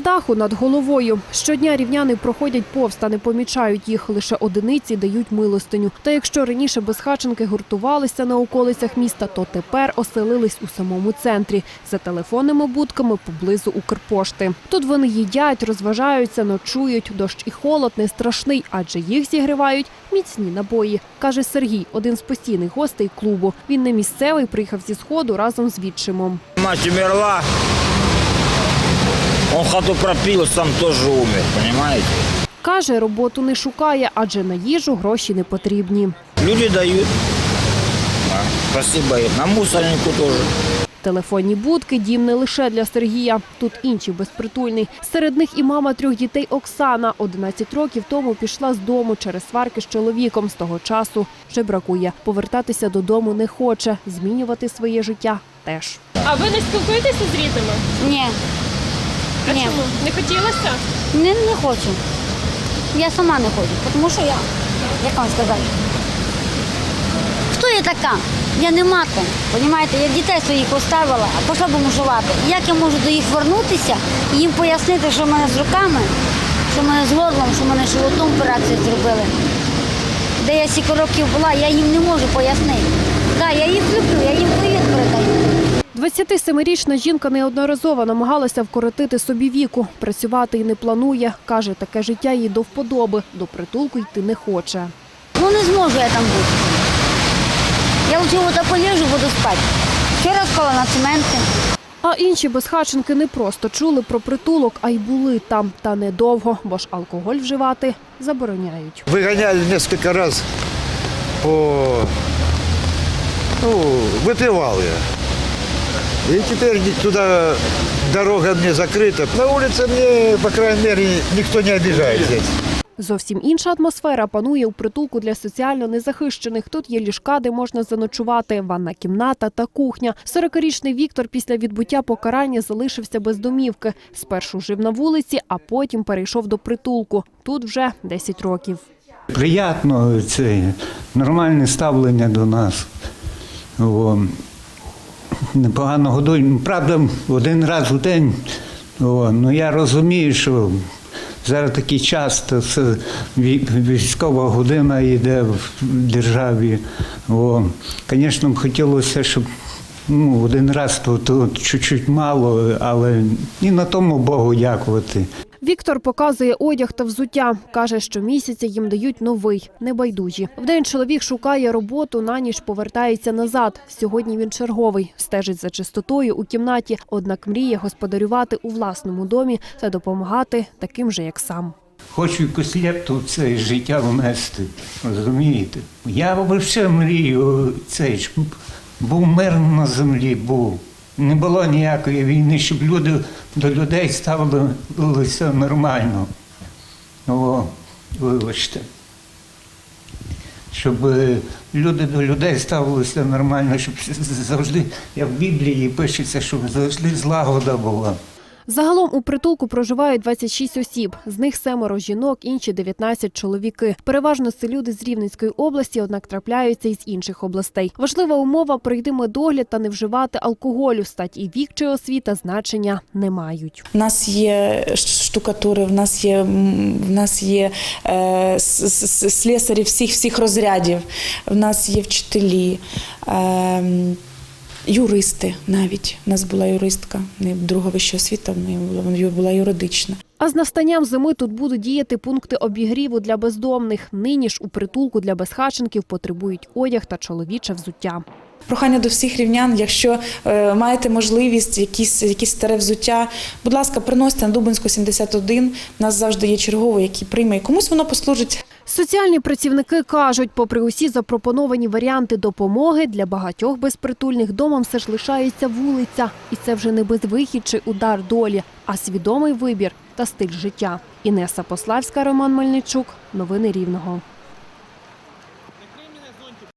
даху над головою. Щодня рівняни проходять повз та не помічають їх. Лише одиниці дають милостиню. Та якщо раніше безхаченки гуртувалися на околицях міста, то тепер оселились у самому центрі за телефонними будками поблизу Укрпошти. Тут вони їдять, розважаються, ночують. Дощ і холод не страшний, адже їх зігрівають міцні набої, каже Сергій, один з постійних гостей клубу. Він не місцевий, приїхав зі сходу разом з відчимом. Мать умерла, он хату пропил, сам тоже умер, понимаете? Каже, роботу не шукає, адже на їжу гроші не потрібні. Люди дают. Да, Спасибо им. На мусорнику тоже. Телефонні будки дім не лише для Сергія. Тут інші безпритульний. Серед них і мама трьох дітей Оксана. 11 років тому пішла з дому через сварки з чоловіком. З того часу вже бракує. Повертатися додому не хоче. Змінювати своє життя теж. А ви не спілкуєтеся з рідними? Ні, А Ні. чому? Не хотілося? не, не хочу. Я сама не хочу, тому що я, як вам сказати, хто я така? Я не мати, розумієте? Я дітей своїх оставила, а пішла бомжувати. Як я можу до їх вернутися і їм пояснити, що в мене з руками, що в мене з горлом, що в мене животом операцію зробили. Де я стільки років була, я їм не можу пояснити. Так, я їх люблю, я їм передаю. 27-річна жінка неодноразово намагалася вкоротити собі віку. Працювати і не планує. Каже, таке життя їй до вподоби. До притулку йти не хоче. Ну не зможу я там бути. Я лучше вот полежу, буду спати. Вчора спала на цементі. А інші безхаченки не просто чули про притулок, а й були там. Та недовго, бо ж алкоголь вживати забороняють. Выгоняли несколько раз по... Ну, выпивал я. И теперь туда дорога мне закрыта. На улице мне, по крайней мере, никто не обижает здесь. Зовсім інша атмосфера панує у притулку для соціально незахищених. Тут є ліжка, де можна заночувати, ванна кімната та кухня. 40-річний Віктор після відбуття покарання залишився без домівки. Спершу жив на вулиці, а потім перейшов до притулку. Тут вже 10 років. Приятно це нормальне ставлення до нас. О, непогано годують. Правда, один раз у день. О, ну я розумію, що зараз такий час, то це військова година йде в державі. Звісно, хотілося, щоб ну, один раз то чуть-чуть мало, але і на тому Богу дякувати. Віктор показує одяг та взуття. Каже, що місяця їм дають новий, небайдужі. Вдень чоловік шукає роботу, на ніч повертається назад. Сьогодні він черговий, стежить за чистотою у кімнаті, однак мріє господарювати у власному домі та допомагати таким же, як сам. Хочу в це життя внести. Розумієте? Я взагалі мрію цей, був мир на землі, був. Не було ніякої війни, щоб люди до людей ставилися нормально. О, вибачте. Щоб е, люди до людей ставилися нормально, щоб завжди, як в Біблії пишеться, щоб завжди злагода була. Загалом у притулку проживають 26 осіб. З них семеро жінок, інші 19 чоловіки. Переважно це люди з Рівненської області, однак трапляються із інших областей. Важлива умова пройти медогляд та не вживати алкоголю. Стать і вік чи освіта значення не мають. У нас є штукатури, в нас є, в нас є е, слесарі всіх всіх розрядів, в нас є вчителі, е, юристи навіть. У нас була юристка, в неї друга вища освіта, в неї була, вона була юридична. А з настанням зими тут будуть діяти пункти обігріву для бездомних. Нині ж у притулку для безхаченків потребують одяг та чоловіче взуття. Прохання до всіх рівнян, якщо е, маєте можливість, якісь, якісь старе взуття, будь ласка, приносите на Дубинську 71. У нас завжди є черговий, який прийме. І комусь воно послужить Соціальні працівники кажуть, попри усі запропоновані варіанти допомоги, для багатьох безпритульних домом все ж лишається вулиця. І це вже не безвихід чи удар долі, а свідомий вибір та стиль життя. Інеса Пославська, Роман Мельничук. Новини Рівного.